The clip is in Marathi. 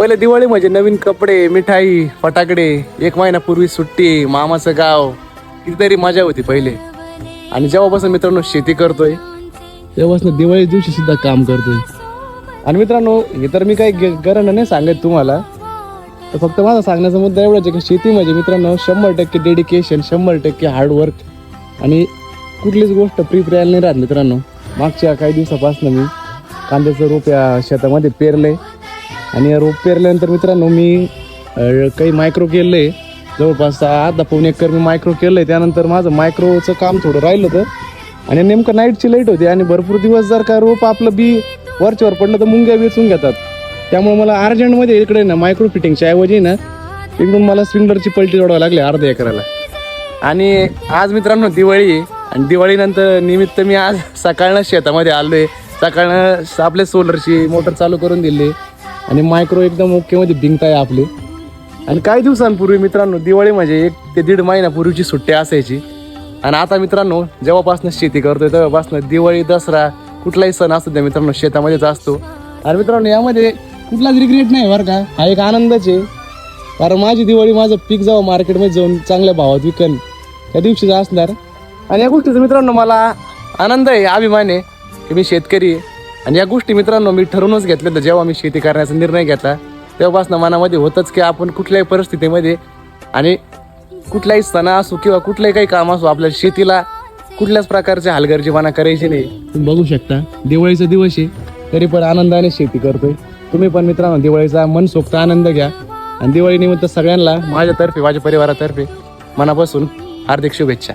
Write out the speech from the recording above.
पहिले दिवाळी म्हणजे नवीन कपडे मिठाई फटाकडे एक महिन्यापूर्वी सुट्टी मामाचं गाव कितीतरी मजा होती पहिले. आणि जेव्हापासून मित्रांनो शेती करतोय तेव्हापासून दिवाळी दिवशी सुद्धा काम करतोय. आणि मित्रांनो हे तर मी काही ग- गरज नाही सांगत तुम्हाला तर फक्त माझा सांगण्याचा मुद्दा एवढाच आहे की शेती म्हणजे मित्रांनो शंभर टक्के डेडिकेशन शंभर टक्के हार्डवर्क आणि कुठलीच गोष्ट प्री प्रियाला नाही राहत मित्रांनो. मागच्या काही दिवसापासून मी कांद्याचं रोप्या शेतामध्ये पेरलंय. आणि रोप पेरल्यानंतर मित्रांनो मी काही मायक्रो केलं आहे जवळपास अर्धा पाऊन एकर मी मायक्रो केलं आहे त्यानंतर माझं मायक्रोचं काम थोडं राहिलं होतं. आणि नेमकं नाईटची लाइट होती आणि भरपूर दिवस जर का रोप आपलं बी वरच्यावर पडलं तर मुंग्या वेचून घेतात. त्यामुळे मला अर्जंटमध्ये इकडे ना मायक्रो फिटिंगच्या ऐवजी ना इकडून मला स्प्रिंगलरची पलटी जोडावं लागली अर्ध्या एकराला. आणि आज मित्रांनो दिवाळी आणि दिवाळीनंतर निमित्त मी आज सकाळनं शेतामध्ये आलो आहे सकाळनं आपल्या सोलरची मोटर चालू करून दिली. आणि मायक्रो एकदम ओकेमध्ये भिंगत आहे आपली. आणि काही दिवसांपूर्वी मित्रांनो दिवाळी म्हणजे एक ते दीड महिन्यापूर्वीची सुट्टी असायची. आणि आता मित्रांनो जेव्हापासून शेती करतोय तेव्हापासून दिवाळी दसरा कुठलाही सण असतो त्या मित्रांनो शेतामध्येच असतो. आणि मित्रांनो यामध्ये कुठलाच रिग्रेट नाही बरं का. हा एक आनंदच आहे. कारण माझी दिवाळी माझं पीक जेव्हा मार्केटमध्ये जाऊन चांगल्या भावात विकन त्या दिवशीच असणार. आणि या गोष्टीचा मित्रांनो मला आनंद आहे अभिमान आहे की मी शेतकरी आहे. आणि या गोष्टी मित्रांनो मी ठरवूनच घेतल्या तर जेव्हा मी शेती करण्याचा निर्णय घेतला तेव्हापासून मनामध्ये होतंच की आपण कुठल्याही परिस्थितीमध्ये आणि कुठलाही सण असो किंवा कुठलंही काही काम असो आपल्या शेतीला कुठल्याच प्रकारचे हलगर्जीपणा करायची नाही. तुम्ही बघू शकता दिवाळीचा दिवस आहे तरी पण आनंदाने शेती करतोय. तुम्ही पण मित्रांनो दिवाळीचा मनसोक्त आनंद घ्या. आणि दिवाळीनिमित्त सगळ्यांना माझ्यातर्फे माझ्या परिवारातर्फे मनापासून हार्दिक शुभेच्छा.